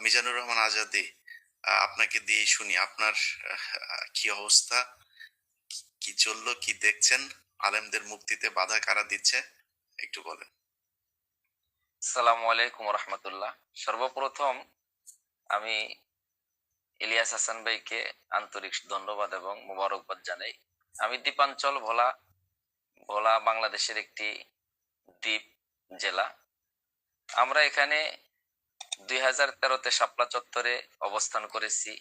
মিজানুর রহমান আজাদি আপনাকে দিয়ে শুনি। আপনার কি অবস্থা? কি- চলল? কি দেখছেন? আলেমদের মুক্তিতে বাধা কারা দিচ্ছে? একটু বলেন। আসসালামু আলাইকুম রহমতুল্লাহ। সর্বপ্রথম আমি ইলিয়াস হাসান ভাইকে আন্তরিক ধন্যবাদ এবং মোবারকবাদ জানাই। আমি দ্বীপাঞ্চল ভোলা ভোলা বাংলাদেশের একটি দ্বীপ জেলা। আমরা এখানে দুই হাজার তেরোতে শাপলা চত্বরে অবস্থান করেছি।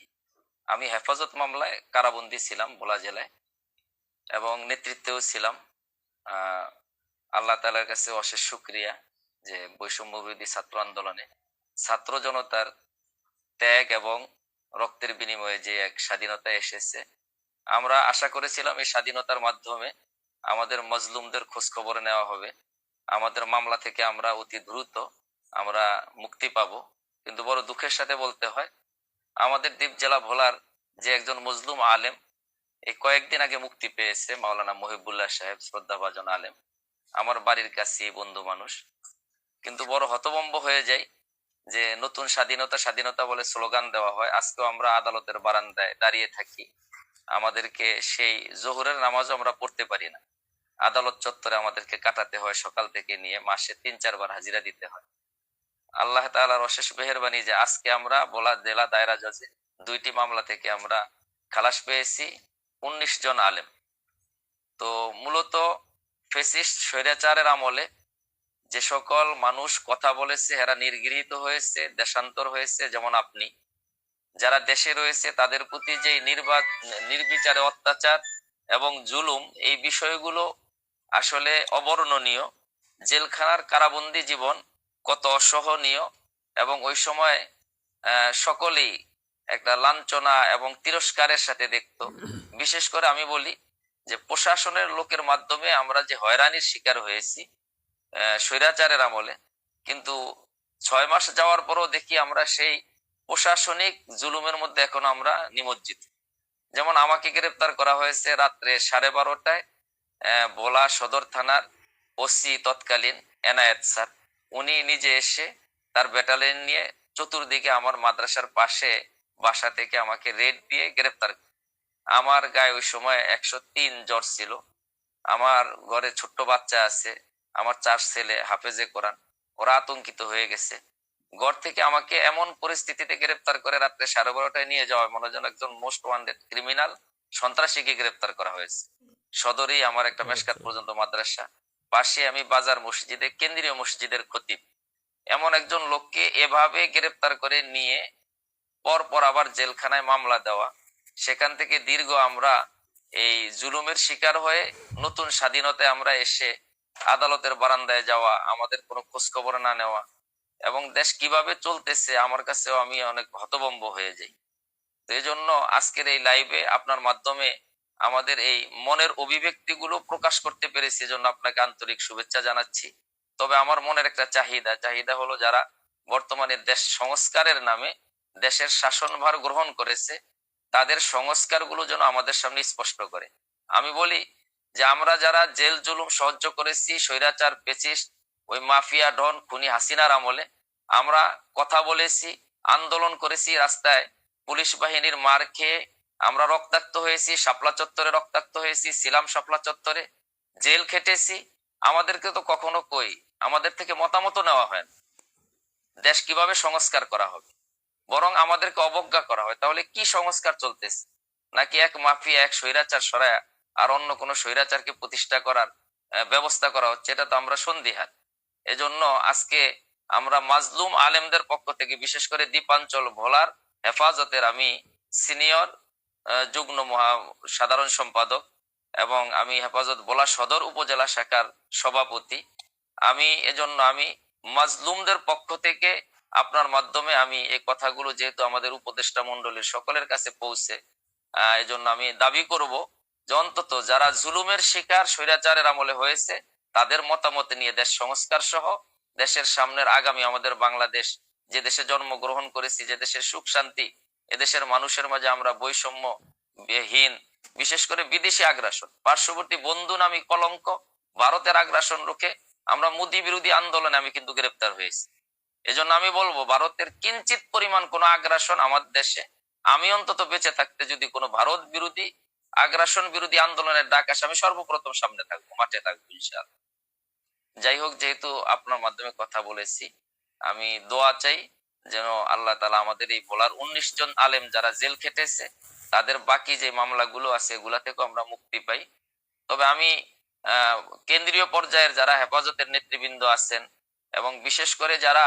আমি হেফাজত মামলায় কারাবন্দী ছিলাম ভোলা জেলায় এবং নেতৃত্বেও ছিলাম। আল্লাহ তালার কাছে অশেষ শুক্রিয়া যে বৈষম্য বিরোধী ছাত্র আন্দোলনে ছাত্র জনতার ত্যাগ এবং রক্তের বিনিময়ে যে এক স্বাধীনতা এসেছে। আমরা আশা করেছিলাম এই স্বাধীনতার মাধ্যমে আমাদের মজলুমদের খোঁজ খবর নেওয়া হবে। আমাদের মামলা থেকে আমরা অতি দ্রুত আমরা মুক্তি পাব। কিন্তু বড় দুঃখের সাথে বলতে হয়, আমাদের দ্বীপ জেলা ভোলার যে একজন মজলুম আলেম এই কয়েকদিন আগে মুক্তি পেয়েছে মাওলানা মহিবুল্লাহ সাহেব, শ্রদ্ধাভাজন আলেম। আমার বাড়ির কাছে বন্ধু মানুষ। কিন্তু বড় হতবম্ব হয়ে যায় যে নতুন স্বাধীনতা স্বাধীনতা বলে স্লোগান দেওয়া হয়। আজকেও আমরা আদালতের বারান্দায় দাঁড়িয়ে থাকি। আমাদেরকে সেই জোহরের নামাজও আমরা পড়তে পারি না। আদালত চত্বরে আমাদেরকে কাটাতে হয় সকাল থেকে নিয়ে, মাসে তিন চারবার হাজিরা দিতে হয়। আল্লাহ তাআলার অশেষ মেহরবানি যে আজকে আমরা বলা জেলা দায়রা জজে দুইটি মামলা থেকে আমরা খালাস পেয়েছি, উনিশ জন আলেম। তো মূলত ফেসিস্ট স্বৈরাচারের আমলে যে সকল মানুষ কথা বলেছে এরা নির্গৃহীত হয়েছে, দেশান্তর হয়েছে, যেমন আপনি, যারা দেশে রয়েছে, তাদের প্রতি যে নির্বাচ, নির্বিচারে অত্যাচার এবং জুলুম, এই বিষয়গুলো আসলে অবর্ণনীয়। জেলখানার কারাবন্দি জীবন কত অসহনীয় এবং ওই সময় সকলেই একটা লাঞ্ছনা এবং তিরস্কারের সাথে দেখতো। বিশেষ করে আমি বলি যে, প্রশাসনের লোকের মাধ্যমে আমরা যে হয়রানির শিকার হয়েছি স্বৈরাচারের আমলে, কিন্তু ছয় মাস যাওয়ার পরও দেখি আমরা সেই প্রশাসনিক জুলুমের মধ্যে এখন আমরা নিমজ্জিত। যেমন আমাকে গ্রেপ্তার করা হয়েছে রাত্রে সাড়ে বারোটায় ভোলা সদর থানার ওসি তৎকালীন এনায়েত স্যার। উনি নিজে এসে তার ব্যাটালিয়ন নিয়ে চতুর্দিকে আমার মাদ্রাসার পাশে বাসা থেকে আমাকে রেড দিয়ে গ্রেপ্তার করে। আমার গায়ে ওই সময় একশো তিন জ্বর ছিল। আমার ঘরে ছোট্ট বাচ্চা আছে আমার চার ছেলে হাফেজে কোরআন ওরা আতঙ্কিত হয়ে গেছে। ঘর থেকে আমাকে এমন পরিস্থিতিতে গ্রেপ্তার করে রাত্রে সাড়ে বারোটায় নিয়ে যাওয়া মনে হয় যেন একজন মোস্ট ওয়ান্টেড ক্রিমিনাল সন্ত্রাসীকে গ্রেপ্তার করা হয়েছে। সদরেই আমার একটা মেশকাত পর্যন্ত মাদ্রাসা। পাশে আমি বাজার মসজিদে, কেন্দ্রীয় মসজিদের খতিব। এমন একজন লোককে এভাবে গ্রেপ্তার করে নিয়ে পর পর আবার জেলখানায় মামলা দেওয়া। সেখান থেকে দীর্ঘ আমরা এই জুলুমের শিকার হয়ে নতুন স্বাধীনতায় আমরা এসে আদালতের বারান্দায় যাওয়া, আমাদের কোনো খোঁজখবর না নেওয়া এবং দেশ কীভাবে চলতেছে আমার কাছেও আমি অনেক হতবম্ব হয়ে যাই। তো এই জন্য আজকের এই লাইভে আপনার মাধ্যমে আমাদের এই মনের অভিব্যক্তিগুলো প্রকাশ করতে পেরেছি এজন্য আপনাকে আন্তরিক শুভেচ্ছা জানাচ্ছি। তবে আমার মনের একটা চাহিদা চাহিদা হলো যারা বর্তমানে দেশ সংস্কারের নামে দেশের শাসনভার গ্রহণ করেছে, তাদের সংস্কারগুলো যেন আমাদের সামনে স্পষ্ট করে। আমি বলি যে আমরা যারা জেল জুলুম সহ্য করেছি, স্বৈরাচার পেচিস, ওই মাফিয়া ডন, খুনি হাসিনার আমলে, আমরা কথা বলেছি, আন্দোলন করেছি, রাস্তায় পুলিশ বাহিনীর মার খেয়ে আমরা রক্তাক্ত হয়েছি, শাপলা চত্বরে রক্তাক্ত হয়েছি সিলাম শাপলা চত্বরে, জেল খেটেছি। আমাদেরকে তো কখনো কই? আমাদের থেকে মতামত নেওয়া হয় না। দেশ কীভাবে সংস্কার করা হবে? বরং আমাদেরকে অবজ্ঞা করা হয়। তাহলে কি সংস্কার চলতেছে? নাকি এক মাফিয়া, এক স্বৈরাচার সরায়া আর অন্য কোনো স্বৈরাচারকে প্রতিষ্ঠা করার ব্যবস্থা করা হচ্ছে? এটা তো আমরা সন্দিহান। এজন্য আজকে আমরা মাজলুম আলেমদের পক্ষ থেকে, বিশেষ করে দ্বীপাঞ্চল ভোলার হেফাজতের আমি সিনিয়র যুগ্ম মহা সাধারণ সম্পাদক এবং আমি হেফাজত ভোলা সদর উপজেলা শাখার সভাপতি। আমি এজন্য আমি মাজলুমদের পক্ষ থেকে আপনার মাধ্যমে আমি এই কথাগুলো যেহেতু আমাদের উপদেষ্টা মন্ডলীর সকলের কাছে পৌঁছে এজন্য আমি দাবি করব যে অন্তত যারা জুলুমের শিকার, স্বৈরাচারের আমলে হয়েছে, তাদের মতামত নিয়ে দেশ সংস্কার সহ দেশের সামনের আগামী আমাদের বাংলাদেশ, যে দেশে জন্মগ্রহণ করেছি, যে দেশের সুখ শান্তি এদেশের মানুষের মাঝে আমরা বৈষম্য হীন বিশেষ করে বিদেশি আগ্রাসন। পার্শ্ববর্তী বন্ধু নামী কলঙ্ক ভারতের আগ্রাসন রুখে আমরা মোদী বিরোধী আন্দোলনে আমি কিন্তু গ্রেপ্তার হয়েছি। এজন্য আমি বলব, ভারতের কিঞ্চিত পরিমাণ কোনো আগ্রাসন আমাদের দেশে, আমি অন্তত বেঁচে থাকতে যদি কোনো ভারত বিরোধী, আগ্রাসন বিরোধী আন্দোলনের ডাক আসে, আমি সর্বপ্রথম সামনে থাকব, মাঠে থাকব, ইনশাআল্লাহ। যাই হোক, যেহেতু আপনার মাধ্যমে কথা বলেছি, আমি দোয়া চাই যেন আল্লাহ তালা আমাদের এই বলার উনিশ জন আলেম যারা জেল খেটেছে, তাদের বাকি যে মামলাগুলো আছে এগুলা থেকেও আমরা মুক্তি পাই। তবে আমি কেন্দ্রীয় পর্যায়ের যারা হেফাজতের নেতৃবৃন্দ আছেন এবং বিশেষ করে যারা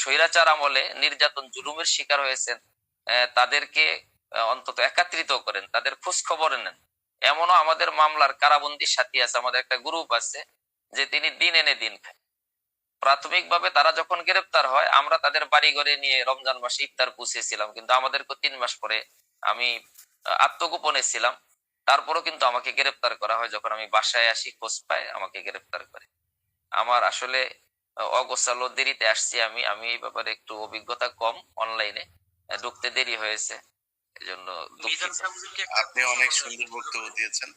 স্বৈরাচার আমলে নির্যাতন জুলুমের শিকার হয়েছেন তাদেরকে অন্তত একত্রিত করেন, তাদের খোঁজ খবর নেন। এমনও আমাদের মামলার কারাবন্দি সাথী আছে, আমাদের একটা গ্রুপ আছে, যে তিনি দিন এনে দিন খায়। প্রাথমিকভাবে তারা যখন গ্রেপ্তার হয় আমরা তাদের বাড়ি ঘরে নিয়ে রমজান মাসে ইফতার পুষিয়েছিলাম কিন্তু আমাদেরকে তিন মাস পরে আমি আত্মগোপনে ছিলাম। তারপরও কিন্তু আমাকে গ্রেপ্তার করা হয় যখন আমি বাসায় আসি খোঁজ পাই আমাকে গ্রেপ্তার করে। আমার আসলে অগোছালো দেরিতে আসছি আমি। আমি এই ব্যাপারে একটু অভিজ্ঞতা কম অনলাইনে ঢুকতে দেরি হয়েছে। এজন্য আপনি অনেক সুন্দর বক্তব্য দিয়েছেন।